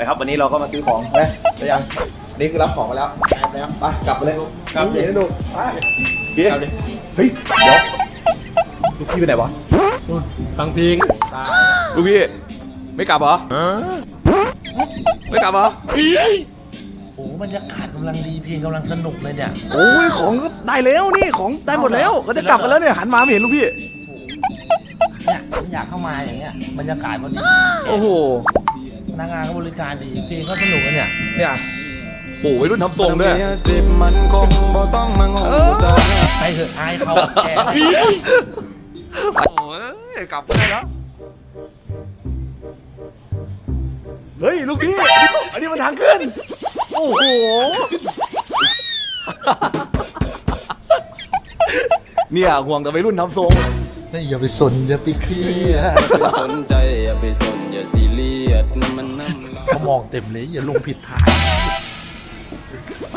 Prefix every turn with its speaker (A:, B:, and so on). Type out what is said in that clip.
A: ไปครับวันนี้เราก็มาซื้อของนะไปยังนี่คือรับของมาแล้วแล้วไปกลับไปเลยกลับเลยดูไปพี่เฮ้ยเดี๋ยวลูกพี่ไปไหนวะ
B: ฟังเพลง
A: ลูกพี่ไม่กลับเหรอไม่กลับเหรอ
C: โอ้บรรยากาศกำลังดีเพลงกำลังสนุกเลยเนี่ย
A: โอ้ยของก็ได้แล้วนี่ของได้หมดแล้วก็จะกลับกันแล้วเนี่ยหันมาไม่เห็นลูกพี่
C: เนี่ยผมอยากเข้ามาอย่างเงี้ยบรรยากาศมันดี
A: โอ้โห
C: พ นักงานก็บริการดีเพลงก็สนุกเลยเนี่ย
A: เนี่ยโอ้ยรุ่นทำทรงด้วย
D: สิบมันคงบ่ต้องมางงสา
C: ไปเถอะอายเขาแก
A: โอ้ยกลับได้แล้วเฮ้ยลูกพี่ อันนี้มันทางขึ้น โอ้โห เนี่ยห่วงแต่วัยรุ่นทำทรง
C: นี่อย่าไปสนอย่าไปเครียด
D: ไปสนใจอย่าไปสนอย่าซีเรียส มันน้ำ
C: เขามองเต็มเลยอย่าลงผิดทางไป